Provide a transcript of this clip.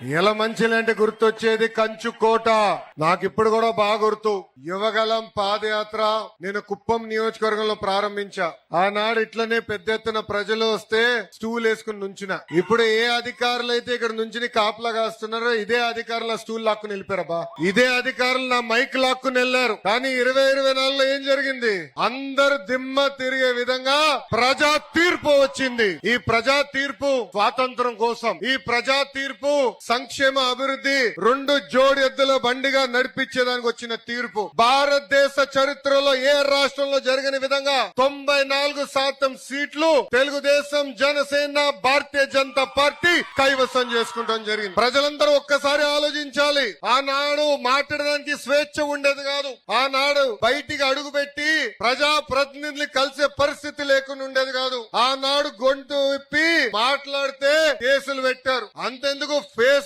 ఇలా మంచిలంటే గుర్తొచ్చేది కంచు కోట. నాకు ఇప్పుడు కూడా బాగా గుర్తు. యువగలం పాదయాత్ర నేను కుప్పం నియోజకవర్గంలో ప్రారంభించా. ఆనాడు ఇట్లనే పెద్ద ఎత్తున ప్రజలు వస్తే స్టూల్ వేసుకుని నుంచిన. ఇప్పుడు ఏ అధికారులు అయితే ఇక్కడ నుంచి కాపలా కాస్తున్నారో ఇదే అధికారుల స్టూల్ లాక్కుని వెళ్ళిపోయారబ్బా ఇదే అధికారులు నా మైక్ లాక్కుని వెళ్ళారు. కానీ ఇరవై ఇరవై నాలుగులో ఏం జరిగింది? అందరు దిమ్మ తిరిగే విధంగా ప్రజా తీర్పు వచ్చింది. ఈ ప్రజా తీర్పు స్వాతంత్రం కోసం. ఈ ప్రజా తీర్పు సంక్షేమ అభివృద్ధి రెండు జోడి ఎద్దుల బండిగా నడిపించేదానికి వచ్చిన తీర్పు. భారతదేశ చరిత్రలో ఏ రాష్ట్రంలో జరిగిన విధంగా తొంభై నాలుగు శాతం సీట్లు తెలుగుదేశం జనసేన భారతీయ జనతా పార్టీ కైవసం చేసుకుంటాం జరిగింది. ప్రజలందరూ ఒక్కసారి ఆలోచించాలి. ఆనాడు మాట్లాడడానికి స్వేచ్ఛ ఉండేది కాదు. ఆనాడు బయటికి అడుగు పెట్టి ప్రజా ప్రతినిధులు కలిసే పరిస్థితి లేకుండా ఉండేది కాదు. ఆనాడు గొంతు విప్పి మాట్లాడితే కేసులు పెట్టారు. అంతెందుకు? ఫేస్